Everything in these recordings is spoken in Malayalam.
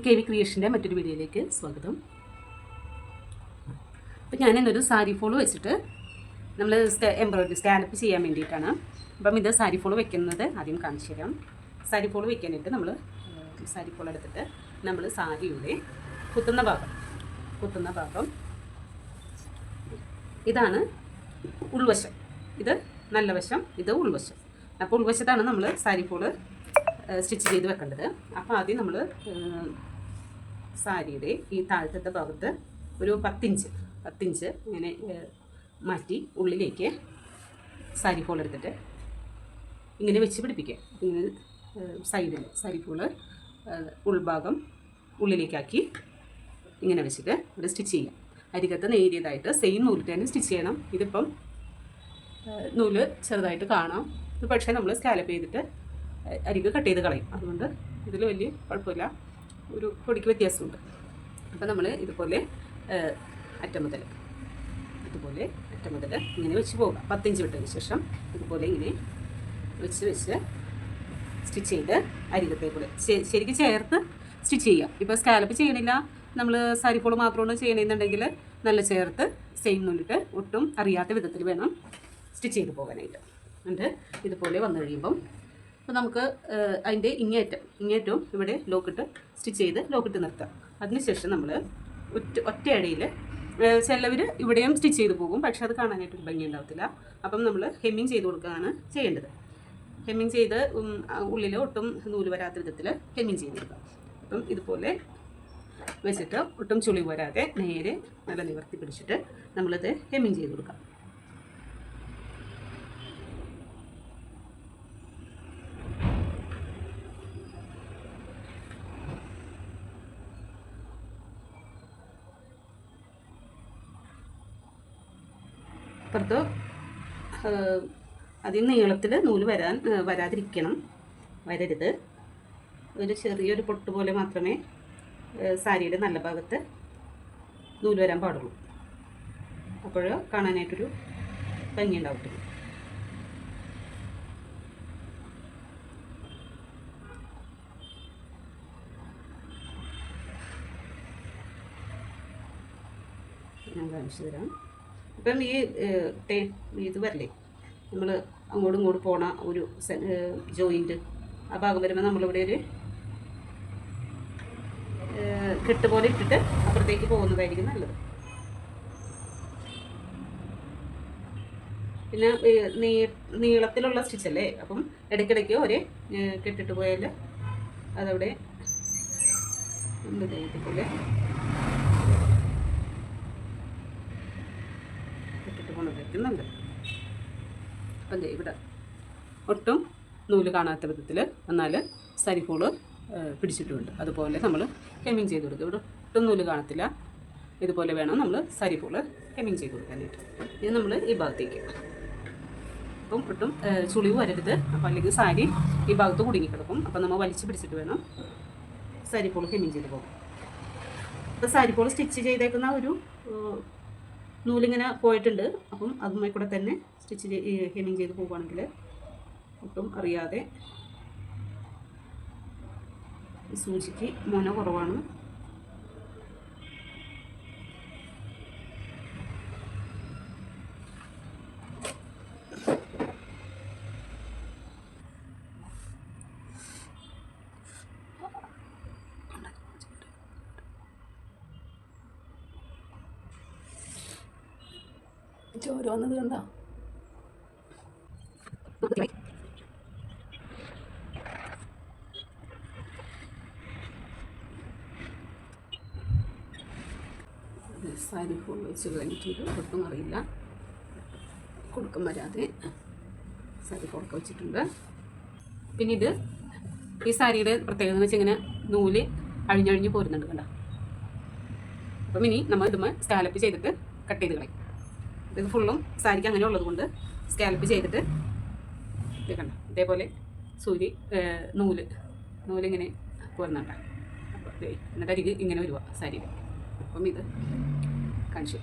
കെ വി ക്രിയേഷന്റെ മറ്റൊരു വീഡിയോയിലേക്ക് സ്വാഗതം. അപ്പം ഞാൻ ഇന്നൊരു സാരി ഫോൾ വെച്ചിട്ട് നമ്മൾ എംബ്രോയിഡറി സ്കാലപ്പ് ചെയ്യാൻ വേണ്ടിയിട്ടാണ്. അപ്പം ഇത് സാരി ഫോൾ വെക്കുന്നത് ആദ്യം കാണിച്ചു തരാം. സാരി ഫോൾ വെക്കാനായിട്ട് നമ്മൾ സാരി ഫോൾ എടുത്തിട്ട് നമ്മൾ സാരിയുടെ കുത്തുന്ന ഭാഗം കുത്തുന്ന ഭാഗം. ഇതാണ് ഉൾവശം. ഇത് നല്ല വശം ഇത് ഉൾവശം. അപ്പോൾ ഉൾവശത്താണ് നമ്മൾ സാരി ഫോൾ സ്റ്റിച്ച് ചെയ്ത് വെക്കേണ്ടത്. അപ്പോൾ ആദ്യം നമ്മൾ സാരിയുടെ ഈ താഴത്തെ ഭാഗത്ത് ഒരു പത്തിഞ്ച് പത്തിഞ്ച് ഇങ്ങനെ മാറ്റി ഉള്ളിലേക്ക് സാരി ഫോൾ എടുത്തിട്ട് ഇങ്ങനെ വെച്ച് പിടിപ്പിക്കുക. ഇങ്ങനെ സൈഡിൽ സാരി ഫോൾ ഉൾഭാഗം ഉള്ളിലേക്കാക്കി ഇങ്ങനെ വെച്ചിട്ട് ഇവിടെ സ്റ്റിച്ച് ചെയ്യാം അരികത്ത് നേരിയതായിട്ട് സെയിം നൂലിൽ തന്നെ സ്റ്റിച്ച് ചെയ്യണം. ഇതിപ്പം നൂൽ ചെറുതായിട്ട് കാണാം. പക്ഷേ നമ്മൾ സ്കാലപ്പ് ചെയ്തിട്ട് ഏഹ്, അരിക് കട്ട് ചെയ്ത് കളയും. അതുകൊണ്ട് ഇതിൽ വലിയ കുഴപ്പമില്ല. ഒരു പൊടിക്ക് വ്യത്യാസമുണ്ട്. അപ്പോൾ നമ്മൾ ഇതുപോലെ അറ്റം മുതൽ ഇതുപോലെ അറ്റം മുതൽ ഇങ്ങനെ വെച്ച് പോകുക പത്തിഞ്ച് വിട്ടതിന് ശേഷം ഇതുപോലെ ഇങ്ങനെ വെച്ച് വെച്ച് സ്റ്റിച്ച് ചെയ്ത് അരികത്തെ കൂടെ ശരിക്കും ചേർത്ത് സ്റ്റിച്ച് ചെയ്യാം ഇപ്പോൾ സ്കാലപ്പ് ചെയ്യണില്ല. നമ്മൾ സാരി ഫോൾ മാത്രമാണ് ചെയ്യണമെന്നുണ്ടെങ്കിൽ നല്ല ചേർത്ത് സെയിം നൂലിട്ട് ഒട്ടും അറിയാത്ത വിധത്തിൽ വേണം സ്റ്റിച്ച് ചെയ്ത് പോകാനായിട്ട്. എന്നിട്ട് ഇതുപോലെ വന്നു കഴിയുമ്പം അപ്പോൾ നമുക്ക് അതിന്റെ ഇങ്ങേറ്റം ഇങ്ങേറ്റവും ഇവിടെ ലോക്കിട്ട് സ്റ്റിച്ച് ചെയ്ത് ലോക്കിട്ട് നിർത്താം. അതിനുശേഷം നമ്മൾ ഒറ്റ ഒറ്റയടയിൽ ചിലവർ ഇവിടെയും സ്റ്റിച്ച് ചെയ്ത് പോകും. പക്ഷെ അത് കാണാനായിട്ട് ഭംഗി ഉണ്ടാവത്തില്ല. അപ്പം നമ്മൾ ഹെമ്മിങ് ചെയ്ത് കൊടുക്കുകയാണ് ചെയ്യേണ്ടത്. ഹെമ്മിങ് ചെയ്ത് ഉള്ളിൽ ഒട്ടും നൂൽ വരാത്ത വിധത്തിൽ ഹെമ്മിങ് ചെയ്ത് കൊടുക്കുക അപ്പം ഇതുപോലെ വെച്ചിട്ട് ഒട്ടും ചുളി വരാതെ നേരെ നല്ല നിവർത്തി പിടിച്ചിട്ട് നമ്മളിത് ഹെമ്മിങ് ചെയ്ത് കൊടുക്കാം. പുറത്ത് അതിൽ നീളത്തിൽ നൂൽ വരാൻ വരാതിരിക്കണം. വരരുത്. ഒരു ചെറിയൊരു പൊട്ട് പോലെ മാത്രമേ സാരിയുടെ നല്ല ഭാഗത്ത് നൂൽ വരാൻ പാടുള്ളൂ. അപ്പോൾ കാണാനായിട്ടൊരു ഭംഗി ഉണ്ടാവത്തില്ല ഞാൻ കാണിച്ചു തരാം. ഇപ്പം ഈ ടേ ഇത് വരില്ലേ? നമ്മൾ അങ്ങോട്ടും ഇങ്ങോട്ടും പോണ ഒരു ജോയിന്റ് ആ ഭാഗം വരുമ്പോൾ നമ്മളിവിടെ ഒരു കെട്ട് പോലെ ഇട്ടിട്ട് അപ്പുറത്തേക്ക് പോകുന്നതായിരിക്കും നല്ലത്. പിന്നെ നീ നീളത്തിലുള്ള സ്റ്റിച്ചല്ലേ അപ്പം ഇടയ്ക്കിടയ്ക്ക് ഒരേ കെട്ടിട്ട് പോയാൽ അതവിടെ എന്ത് ഇതുപോലെ ഇട്ടിട്ട് കൊണ്ടുവയ്ക്കുന്നുണ്ട് അപ്പം ഇവിടെ ഒട്ടും നൂൽ കാണാത്ത വിധത്തിൽ എന്നാൽ സരിഫോൾ പിടിച്ചിട്ടുണ്ട്. അതുപോലെ നമ്മൾ ഹെമ്മിങ് ചെയ്ത് കൊടുക്കുക. ഇവിടെ ഒട്ടും നൂൽ കാണത്തില്ല. ഇതുപോലെ വേണം നമ്മൾ സരിഫോൾ ഹെമ്മിങ് ചെയ്ത് കൊടുക്കാനായിട്ട്. ഇത് നമ്മൾ ഈ ഭാഗത്തേക്ക്. അപ്പം ഒട്ടും ചുളിവ് വരരുത്. അപ്പം അല്ലെങ്കിൽ സാരി ഈ ഭാഗത്ത് കുടുങ്ങിക്കിടക്കും. അപ്പം നമ്മൾ വലിച്ചു പിടിച്ചിട്ട് വേണം സാരിപ്പോൾ ഹെമ്മിങ് ചെയ്ത് പോകും അപ്പോൾ സാരിപ്പോൾ സ്റ്റിച്ച് ചെയ്തേക്കുന്ന ഒരു നൂലിങ്ങനെ പോയിട്ടുണ്ട്. അപ്പം അതുമായി കൂടെ തന്നെ സ്റ്റിച്ച് ഹെമ്മിങ് ചെയ്ത് പോവുകയാണെങ്കിൽ ഒട്ടും അറിയാതെ സൂചിക്ക് മുന കുറവാണ്. ചോര വന്നത് കണ്ടോ? സാരി ഫുൾ വെച്ച് കഴിഞ്ഞിട്ടുണ്ട് ഒട്ടും അറിയില്ല. കൊടുക്കും വരാതെ സാരി കൊടുക്ക വെച്ചിട്ടുണ്ട്. പിന്നെ ഇത് ഈ സാരിയുടെ പ്രത്യേകത എന്ന് വെച്ചാൽ ഇങ്ങനെ നൂൽ അഴിഞ്ഞഴിഞ്ഞ് പോരുന്നുണ്ട് കണ്ടോ. അപ്പം ഇനി നമ്മൾ ഇതുമ്മ സ്കാലപ്പ് ചെയ്തിട്ട് കട്ട് ചെയ്ത് കളയും. ഇത് ഫുള്ളും സാരിക്ക് അങ്ങനെ ഉള്ളത് കൊണ്ട് സ്കാലപ്പ് ചെയ്തിട്ട് ഇതേക്കണ്ട കണ്ടോ? ഇതേപോലെ സൂര്യ നൂൽ നൂലിങ്ങനെ പോരുന്നുണ്ട്. അപ്പോൾ എന്നിട്ട് അരികെ ഇങ്ങനെ വരുവാ സാരിയിൽ അപ്പം ഇത് കാണിച്ചു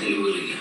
തെരുവുകളില്ല